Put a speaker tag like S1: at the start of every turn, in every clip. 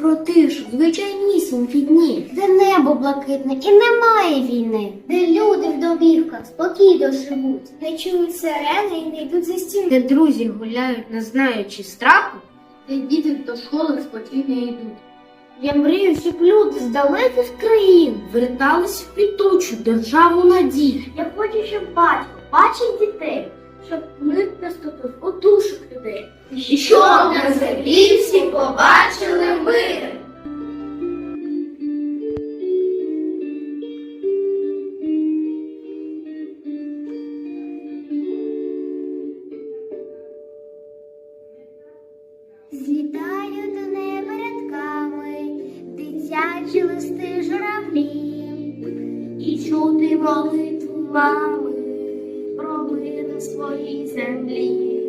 S1: про тишу, звичайнісінькі дні, де небо блакитне і немає війни, де люди в домівках спокійно живуть, не чують сирени і не йдуть за стіни, де друзі гуляють, не знаючи страху, де діти до школи спокійно йдуть. Я мрію, щоб люди з далеких країн вертались в квітучу державу надій. Я хочу, щоб батько бачив дітей, щоб мир наступив у душах людей. І щоб на землі всі побачили Злітаю до неба рядками, дитячі листи журавлі, і чути молитву мами про мир на своїй землі.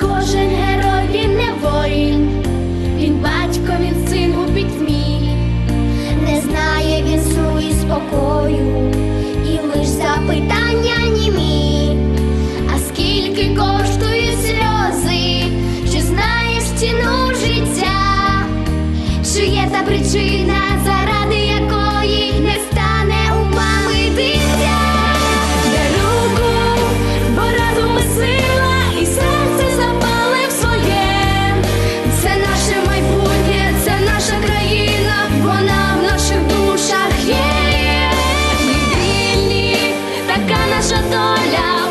S2: Кожен герой він не воїн, já olha